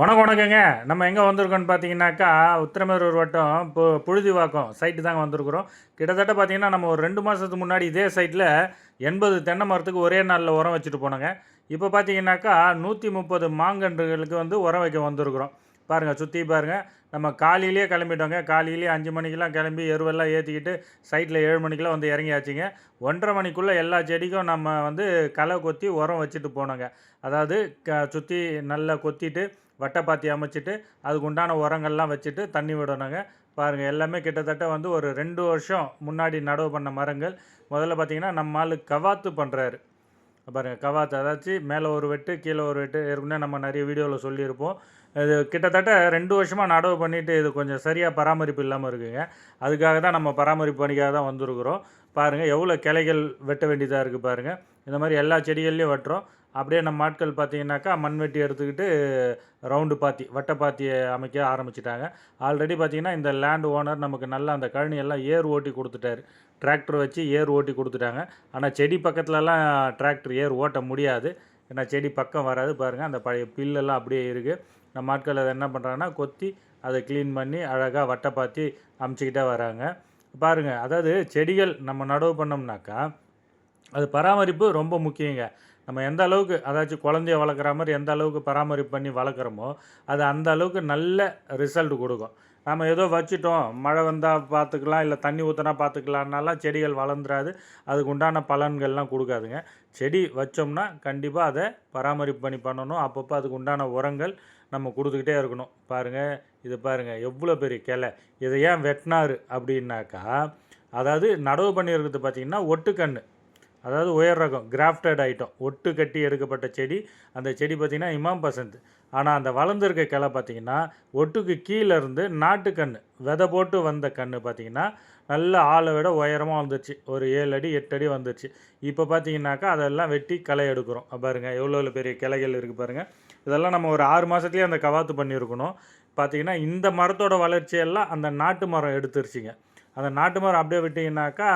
வணக்கம் வணக்கங்க. நம்ம எங்கே வந்திருக்கோம்னு பார்த்தீங்கன்னாக்கா உத்திரமேரூர் வட்டம் பு புழுதிவாக்கம் சைட்டு தாங்க வந்திருக்கிறோம். கிட்டத்தட்ட பார்த்தீங்கன்னா நம்ம ஒரு ரெண்டு மாதத்துக்கு முன்னாடி இதே சைட்டில் எண்பது தென்னை மரத்துக்கு ஒரே நாளில் உரம் வச்சுட்டு போனோங்க. இப்போ பார்த்தீங்கன்னாக்கா நூற்றி முப்பது மாங்கன்றுகளுக்கு வந்து உரம் வைக்க வந்திருக்கிறோம். பாருங்கள் சுற்றி பாருங்கள் நம்ம காலையிலேயே கிளம்பிட்டோங்க. காலையிலேயே அஞ்சு மணிக்கெலாம் கிளம்பி எருவெல்லாம் ஏற்றிக்கிட்டு சைட்டில் ஏழு மணிக்கெலாம் வந்து இறங்கியாச்சுங்க. ஒன்றரை மணிக்குள்ளே எல்லா செடிக்கும் நம்ம வந்து களை கொத்தி உரம் வச்சுட்டு போனோங்க. அதாவது க சுற்றி நல்லா கொத்திட்டு வட்டப்பாத்தி அமைச்சிட்டு அதுக்கு உண்டான உரங்கள்லாம் வச்சுட்டு தண்ணி விடணுங்க. பாருங்கள் எல்லாமே கிட்டத்தட்ட வந்து ஒரு ரெண்டு வருஷம் முன்னாடி நடவு பண்ண மரங்கள். முதல்ல பார்த்தீங்கன்னா நம்ம ஆள் கவாத்து பண்ணுறாரு பாருங்கள் கவாத்து அதாச்சும் மேலே ஒரு வெட்டு கீழே ஒரு வெட்டு ஏற்கனவே நம்ம நிறைய வீடியோவில் சொல்லியிருப்போம். இது கிட்டத்தட்ட ரெண்டு வருஷமாக நடவு பண்ணிவிட்டு இது கொஞ்சம் சரியாக பராமரிப்பு இல்லாமல் இருக்குங்க. அதுக்காக தான் நம்ம பராமரிப்பு பணிக்காக தான் வந்திருக்கிறோம். பாருங்கள் எவ்வளோ கிளைகள் வெட்ட வேண்டியதாக இருக்குது பாருங்கள் இந்த மாதிரி எல்லா செடிகள்லையும் வெட்டுறோம். அப்படியே நம்ம ஆட்கள் பார்த்தீங்கன்னாக்கா மண்வெட்டி எடுத்துக்கிட்டு ரவுண்டு பாத்தி வட்டை பாத்தியை அமைக்க ஆரம்பிச்சிட்டாங்க. ஆல்ரெடி பார்த்தீங்கன்னா இந்த லேண்ட் ஓனர் நமக்கு நல்லா அந்த கழனியெல்லாம் ஏர் ஓட்டி கொடுத்துட்டாரு. டிராக்டர் வச்சு ஏர் ஓட்டி கொடுத்துட்டாங்க. ஆனால் செடி பக்கத்துலலாம் டிராக்டர் ஏர் ஓட்ட முடியாது. ஏன்னா செடி பக்கம் வராது. பாருங்கள் அந்த பழைய பில்லெல்லாம் அப்படியே இருக்குது நம்ம ஆட்கள் அதை என்ன பண்ணுறாங்கன்னா கொத்தி அதை க்ளீன் பண்ணி அழகாக வட்டை பாத்தி அமைச்சிக்கிட்டே வராங்க. பாருங்கள் அதாவது செடிகள் நம்ம நடவு பண்ணோம்னாக்கா அது பராமரிப்பு ரொம்ப முக்கியங்க. நம்ம எந்த அளவுக்கு அதாச்சும் குழந்தைய வளர்க்குற மாதிரி எந்த அளவுக்கு பராமரிப்பு பண்ணி வளர்க்குறோமோ அது அந்த அளவுக்கு நல்ல ரிசல்ட் கொடுக்கும். நம்ம ஏதோ வச்சுட்டோம் மழை வந்தால் பார்த்துக்கலாம் இல்லை தண்ணி ஊற்றினா பார்த்துக்கலான்னாலாம் செடிகள் வளர்ந்துடாது அதுக்கு உண்டான பலன்கள்லாம் கொடுக்காதுங்க. செடி வச்சோம்னா கண்டிப்பாக அதை பராமரிப்பு பண்ணி பண்ணணும். அப்பப்போ அதுக்கு உண்டான உரங்கள் நம்ம கொடுத்துக்கிட்டே இருக்கணும். பாருங்கள் இது பாருங்கள் எவ்வளோ பெரிய கிளை. இதை ஏன் வெட்டினாரு அப்படின்னாக்கா அதாவது நடவு பண்ணியிருக்கிறது பார்த்திங்கன்னா ஒட்டுக்கன்று அதாவது உயர் ரகம் கிராஃப்டட் ஐட்டம் ஒட்டு கட்டி எடுக்கப்பட்ட செடி. அந்த செடி பார்த்திங்கன்னா இமாம் பசந்த். ஆனால் அந்த வளர்ந்துருக்க கிளை பார்த்திங்கன்னா ஒட்டுக்கு கீழே இருந்து நாட்டுக்கன்று விதை போட்டு வந்த கன்று பார்த்திங்கன்னா நல்ல ஆளை விட உயரமாக வந்துருச்சு ஒரு ஏழு அடி எட்டு அடி வந்துருச்சு இப்போ பார்த்தீங்கன்னாக்கா அதெல்லாம் வெட்டி களை எடுக்கிறோம். பாருங்கள் எவ்வளோ எவ்வளோ பெரிய கிளைகள் இருக்குது பாருங்கள் இதெல்லாம் நம்ம ஒரு ஆறு மாதத்துலேயே அந்த கவாத்து பண்ணியிருக்கணும். பார்த்தீங்கன்னா இந்த மரத்தோட வளர்ச்சியெல்லாம் அந்த நாட்டு மரம் எடுத்துருச்சுங்க. அந்த நாட்டு மரம் அப்படியே விட்டிங்கனாக்கா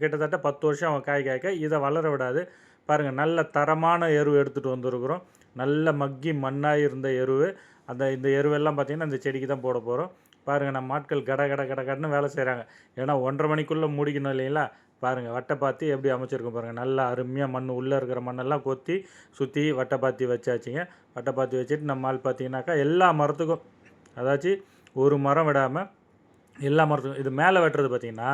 கிட்டத்தட்ட பத்து வருஷம் அவன் காய் காய்க்க இதை வளர விடாது. பாருங்கள் நல்ல தரமான எரு எடுத்துகிட்டு வந்திருக்கிறோம். நல்ல மக்கி மண்ணாக இருந்த எருவு அந்த இந்த எருவெல்லாம் பார்த்திங்கன்னா இந்த செடிக்கு தான் போட போகிறோம் பாருங்கள் நம்ம ஆட்கள் கட கட கட கடன்னு வேலை செய்கிறாங்க ஏன்னா ஒன்றரை மணிக்குள்ளே முடிக்கணும் இல்லைங்களா? பாருங்கள் வட்டைப்பாத்தி எப்படி அமைச்சிருக்கோம் பாருங்கள் நல்லா அருமையாக மண் உள்ளே இருக்கிற மண்ணெல்லாம் கொத்தி சுற்றி வட்டைப்பாத்தி வச்சாச்சிங்க. வச்சாச்சுங்க வச்சுட்டு நம்ம ஆள் பார்த்தீங்கன்னாக்கா எல்லா மரத்துக்கும் அதாச்சும் ஒரு மரம் விடாமல் எல்லா மரத்துக்கும். இது மேலே வெட்டுறது பார்த்திங்கன்னா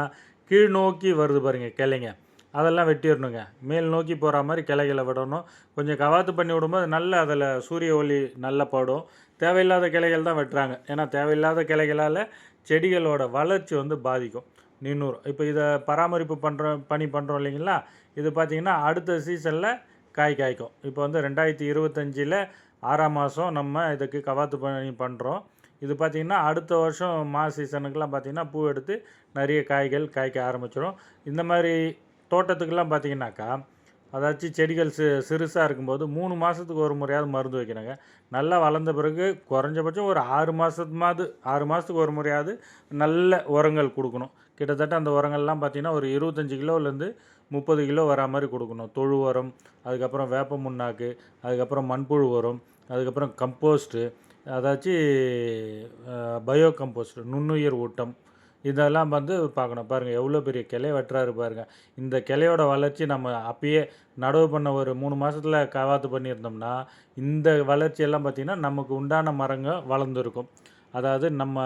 கீழ் நோக்கி வருது பாருங்கள் கிளைங்க. அதெல்லாம் வெட்டிடணுங்க. மேல் நோக்கி போகிற மாதிரி கிளைகளை விடணும். கொஞ்சம் கவாத்து பண்ணி விடும்போது நல்ல அதில் சூரிய ஒளி நல்லா படும். தேவையில்லாத கிளைகள் தான் வெட்டுறாங்க. ஏன்னா தேவையில்லாத கிளைகளால் செடிகளோட வளர்ச்சி வந்து பாதிக்கும். நின்னூறு. இப்போ இதை பராமரிப்பு பண்ணுறோம் பணி பண்ணுறோம் இல்லைங்களா? இது பார்த்திங்கன்னா அடுத்த சீசனில் காய் காய்க்கும். இப்போ வந்து ரெண்டாயிரத்தி இருபத்தஞ்சில் ஆறாம் மாதம் நம்ம இதுக்கு கவாத்து பணி பண்ணுறோம் இது பார்த்திங்கன்னா அடுத்த வருஷம் மா சீசனுக்கெலாம் பார்த்திங்கன்னா பூ எடுத்து நிறைய காய்கள் காய்க்க ஆரம்பிச்சிடும் இந்த மாதிரி தோட்டத்துக்கெல்லாம் பார்த்திங்கனாக்கா அதாச்சும் செடிகள் சி சிறுசாக இருக்கும்போது மூணு மாதத்துக்கு ஒரு முறையாவது மருந்து வைக்கணுங்க நல்லா வளர்ந்த பிறகு குறைஞ்சபட்சம் ஒரு ஆறு மாதமாவது ஆறு மாதத்துக்கு ஒரு முறையாவது நல்ல உரங்கள் கொடுக்கணும். கிட்டத்தட்ட அந்த உரங்கள்லாம் பார்த்திங்கன்னா ஒரு இருபத்தஞ்சி கிலோலேருந்து முப்பது கிலோ வரா மாதிரி கொடுக்கணும். தொழு உரம் அதுக்கப்புறம் வேப்ப முன்னாக்கு அதுக்கப்புறம் மண்புழு உரம் அதுக்கப்புறம் கம்போஸ்ட்டு அதாச்சு பயோ கம்போஸ்ட் நுண்ணுயிர் ஊட்டம். இதெல்லாம் வந்து பார்க்கணும். பாருங்கள் எவ்வளோ பெரிய கிளைய வெட்டுறாரு பாருங்கள் இந்த கிளையோட வளர்ச்சி நம்ம அப்பயே நடவு பண்ண ஒரு மூணு மாதத்தில் கவாத்து பண்ணியிருந்தோம்னா இந்த வளர்ச்சியெல்லாம் பார்த்திங்கன்னா நமக்கு உண்டான மரங்க வளர்ந்துருக்கும். அதாவது நம்ம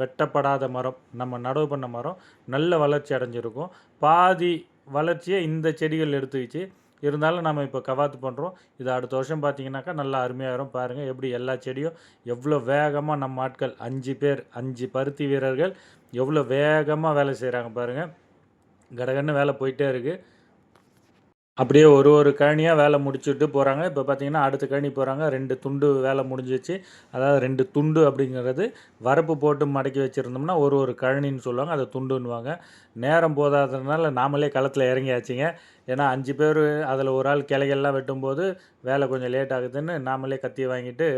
வெட்டப்படாத மரம் நம்ம நடவு பண்ண மரம் நல்ல வளர்ச்சி அடைஞ்சிருக்கும். பாதி வளர்ச்சியை இந்த செடிகள் எடுத்துக்கிச்சு. இருந்தாலும் நம்ம இப்போ கவாத்து பண்ணுறோம் இது அடுத்த வருஷம் பார்த்தீங்கன்னாக்கா நல்லா அருமையாக வரும். பாருங்கள் எப்படி எல்லா செடியும் எவ்வளோ வேகமாக நம்ம ஆட்கள் அஞ்சு பேர் அஞ்சு பருத்தி வீரர்கள் எவ்வளோ வேகமாக வேலை செய்கிறாங்க பாருங்கள் கடகன்னு வேலை போயிட்டே இருக்குது அப்படியே ஒரு ஒரு கழனியாக வேலை முடிச்சுட்டு போகிறாங்க இப்போ பார்த்தீங்கன்னா அடுத்த கழனி போகிறாங்க ரெண்டு துண்டு வேலை முடிஞ்சிச்சு. அதாவது ரெண்டு துண்டு அப்படிங்கிறது வரப்பு போட்டு மடக்கி வச்சுருந்தோம்னா ஒரு ஒரு கழனின்னு சொல்லுவாங்க. அதை துண்டுன்னுவாங்க. நேரம் போதாததுனால நாமளே களத்தில் இறங்கியாச்சுங்க. ஏன்னா அஞ்சு பேர் அதில் ஒரு ஆள் கிளைகள்லாம் வெட்டும்போது வேலை கொஞ்சம் லேட் ஆகுதுன்னு நாமளே கத்தி வாங்கிட்டு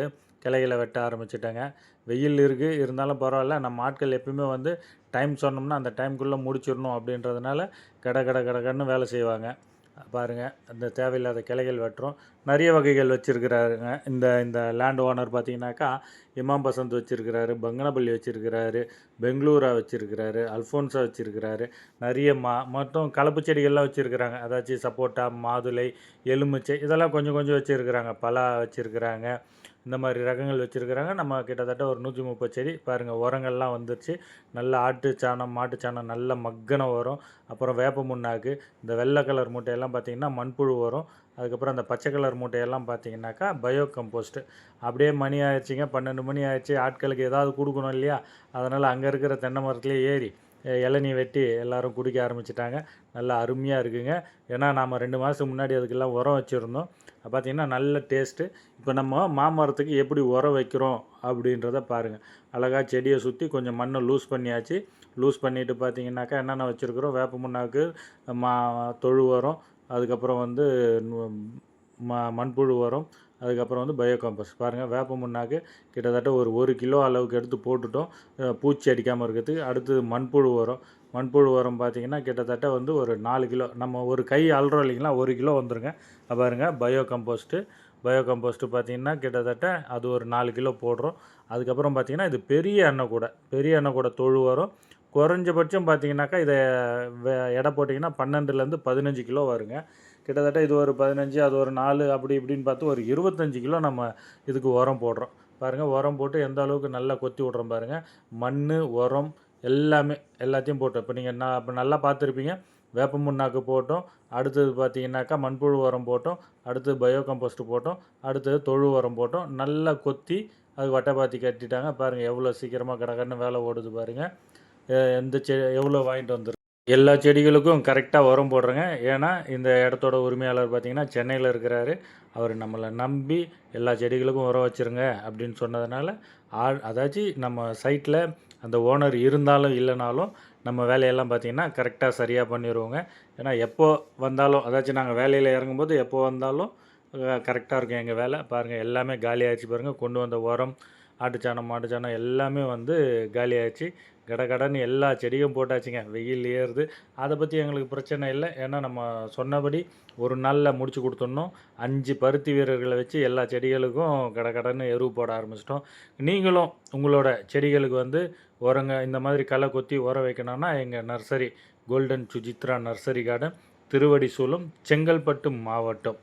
கிளைகளை வெட்ட ஆரம்பிச்சிட்டாங்க. வெயில் இருக்குது இருந்தாலும் பரவாயில்ல. நம்ம ஆட்கள் எப்பயுமே வந்து டைம் சொன்னோம்னா அந்த டைம்குள்ளே முடிச்சிடணும் அப்படின்றதுனால கட கட கடன்னு வேலை செய்வாங்க. பாருங்கள் அந்த தேவையில்லாத கிளைகள் வெட்டுறோம். நிறைய வகைகள் வச்சுருக்கிறாருங்க. இந்த இந்த லேண்ட் ஓனர் பார்த்தீங்கன்னாக்கா இமாம் பசந்த் வச்சுருக்கிறாரு பங்கனப்பள்ளி வச்சுருக்கிறாரு பெங்களூரா வச்சுருக்கிறாரு அல்ஃபோன்ஸா வச்சுருக்கிறாரு. நிறைய மா மற்றும் கலப்பு செடிகள்லாம் வச்சுருக்கிறாங்க. அதாச்சும் சப்போட்டா மாதுளை எலுமிச்சை இதெல்லாம் கொஞ்சம் கொஞ்சம் வச்சுருக்கிறாங்க. பலா வச்சுருக்கிறாங்க. இந்த மாதிரி ரகங்கள் வச்சுருக்கிறாங்க. நம்ம கிட்டத்தட்ட ஒரு நூற்றி முப்பது செடி. பாருங்கள் உரங்கள்லாம் வந்துருச்சு. நல்ல ஆட்டு சாணம் மாட்டு சாணம் நல்ல மக்கன உரம். அப்புறம் வேப்ப முன்னாக்கு இந்த வெள்ளை கலர் மூட்டையெல்லாம் பார்த்திங்கன்னா மண்புழு உரம். அதுக்கப்புறம் அந்த பச்சை கலர் மூட்டையெல்லாம் பார்த்தீங்கன்னாக்கா பயோ கம்போஸ்ட்டு அப்படியே மணி ஆயிடுச்சிங்க பன்னெண்டு மணி ஆயிடுச்சு ஆட்களுக்கு ஏதாவது கொடுக்கணும் இல்லையா? அதனால் அங்கே இருக்கிற தென்னை மரத்துலேயே ஏறி இளநீ வெட்டி எல்லோரும் குடிக்க ஆரம்பிச்சிட்டாங்க. நல்லா அருமையாக இருக்குங்க. ஏன்னா நாம் ரெண்டு மாதத்துக்கு முன்னாடி அதுக்கெல்லாம் உரம் வச்சுருந்தோம். பார்த்திங்கன்னா நல்ல டேஸ்ட்டு. இப்போ நம்ம மாமரத்துக்கு எப்படி உரம் வைக்கிறோம் அப்படின்றத பாருங்கள் அழகாக செடியை சுற்றி கொஞ்சம் மண்ணை லூஸ் பண்ணியாச்சு. லூஸ் பண்ணிவிட்டு பார்த்தீங்கன்னாக்கா என்னென்ன வச்சுருக்குறோம்? வேப்ப முன்னாக்கு மா தொழு உரம் அதுக்கப்புறம் வந்து ம மண்புழு உரம் அதுக்கப்புறம் வந்து பயோ காம்பஸ் பாருங்கள் வேப்ப முன்னாக்கு கிட்டத்தட்ட ஒரு ஒரு கிலோ அளவுக்கு எடுத்து போட்டுட்டோம். பூச்சி அடிக்காமல் இருக்கிறதுக்கு. அடுத்தது மண்புழு உரம். மண்புழு உரம் பார்த்தீங்கன்னா கிட்டத்தட்ட வந்து ஒரு நாலு கிலோ நம்ம ஒரு கை அல்றோம் இல்லைங்களா ஒரு கிலோ வந்துருங்க. பாருங்கள் பாருங்க பயோ கம்போஸ்ட்டு பயோ கம்போஸ்ட்டு பார்த்திங்கன்னா கிட்டத்தட்ட அது ஒரு நாலு கிலோ போடுறோம். அதுக்கப்புறம் பார்த்திங்கன்னா இது பெரிய எண்ணெய் கூட பெரிய எண்ணெய் கூட தொழு வரும் குறைஞ்சபட்சம் பார்த்தீங்கன்னாக்கா இதை வே- எடை போட்டிங்கன்னா பன்னெண்டுலேருந்து பதினஞ்சு கிலோ வருங்க. கிட்டத்தட்ட இது ஒரு பதினஞ்சு அது ஒரு நாலு அப்படி இப்படின்னு பார்த்து ஒரு இருபத்தஞ்சி கிலோ நம்ம இதுக்கு உரம் போடுறோம். பாருங்கள் உரம் போட்டு எந்த அளவுக்கு நல்லா கொத்தி விட்றோம் பாருங்கள் மண் உரம் எல்லாமே எல்லாத்தையும் போட்டோம். இப்போ நீங்கள் நான் இப்போ நல்லா பார்த்துருப்பீங்க. வேப்ப முன்னாக்கு போட்டோம். அடுத்தது பார்த்தீங்கன்னாக்கா மண்புழு உரம் போட்டோம். அடுத்தது பயோ கம்போஸ்ட் போட்டோம். அடுத்தது தொழு உரம் போட்டோம். நல்லா கொத்தி அது வட்டைப்பாத்தி கட்டிட்டாங்க. பாருங்கள் எவ்வளோ சீக்கிரமாக கடகடன்னு வேலை ஓடுது பாருங்கள் எந்த செ எவ்வளோ வாங்கிட்டு வந்துருக்கு எல்லா செடிகளுக்கும் கரெக்டாக உரம் போடுறேங்க. ஏன்னா இந்த இடத்தோட உரிமையாளர் பார்த்திங்கன்னா சென்னையில் இருக்கிறாரு. அவர் நம்மளை நம்பி எல்லா செடிகளுக்கும் உரம் வச்சுருங்க அப்படின்னு சொன்னதுனால ஆ அதாச்சும் நம்ம சைட்டில் அந்த ஓனர் இருந்தாலும் இல்லைனாலும் நம்ம வேலையெல்லாம் பார்த்திங்கன்னா கரெக்டாக சரியாக பண்ணிடுவோங்க ஏன்னா எப்போ வந்தாலும் அதாச்சும் நாங்கள் வேலையில் இறங்கும்போது எப்போ வந்தாலும் கரெக்டாக இருக்கும் எங்கள் வேலை. பாருங்கள் எல்லாமே காலி பாருங்கள் கொண்டு வந்த உரம் ஆட்டுச்சாணம் மாட்டுச்சாணம் எல்லாமே வந்து காலியாச்சு கட கடன்னு எல்லா செடியும் போட்டாச்சுங்க. வெயில் ஏறுது. அதை பற்றி எங்களுக்கு பிரச்சனை இல்லை. ஏன்னா நம்ம சொன்னபடி ஒரு நாளில் முடிச்சு கொடுத்துடணும். அஞ்சு பருத்தி வீரர்களை வச்சு எல்லா செடிகளுக்கும் கட கடன்னு எருவு போட ஆரம்பிச்சிட்டோம். நீங்களும் உங்களோட செடிகளுக்கு வந்து உரங்க இந்த மாதிரி களை கொத்தி உரம் வைக்கணும்னா எங்கள் nursery golden Sujithra nursery garden Thiruvadi Soolam Chengalpattu மாவட்டம்.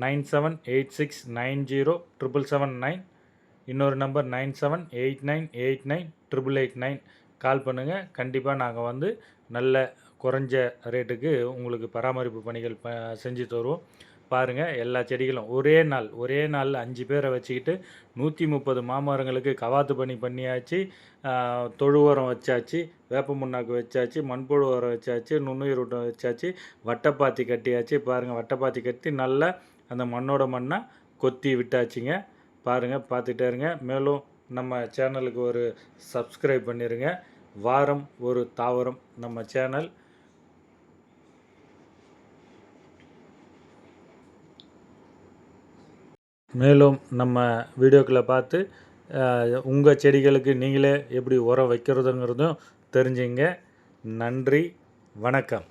Nine seven eight six nine zero triple seven nine இன்னொரு number nine seven eight nine eight nine triple eight nine call பண்ணுங்கள் கண்டிப்பாக நாங்கள் வந்து நல்ல குறைஞ்ச ரேட்டுக்கு உங்களுக்கு பராமரிப்பு பணிகள் ப செஞ்சு தருவோம். பாருங்கள் எல்லா செடிகளும் ஒரே நாள் ஒரே நாளில் அஞ்சு பேரை வச்சுக்கிட்டு நூற்றி முப்பது மாமரங்களுக்கு கவாத்து பணி பண்ணியாச்சு. தொழு உரம் வச்சாச்சு வேப்ப முன்னாக்கு வச்சாச்சு மண்புழு உரம் வச்சாச்சு நுண்ணுயிர் ஊட்டம் வச்சாச்சு வட்டைப்பாத்தி கட்டியாச்சு. பாருங்கள் வட்டப்பாத்தி கட்டி நல்லா அந்த மண்ணோட மண்ணாக கொத்தி விட்டாச்சுங்க. பாருங்கள் பார்த்துட்டே இருங்க. மேலும் நம்ம சேனலுக்கு ஒரு சப்ஸ்கிரைப் பண்ணிடுங்க வாரம் ஒரு தாவரம் நம்ம சேனல். மேலும் நம்ம வீடியோக்களை பார்த்து உங்கள் செடிகளுக்கு நீங்களே எப்படி உரம் வைக்கிறதுங்கிறதும் தெரிஞ்சுங்க. நன்றி வணக்கம்.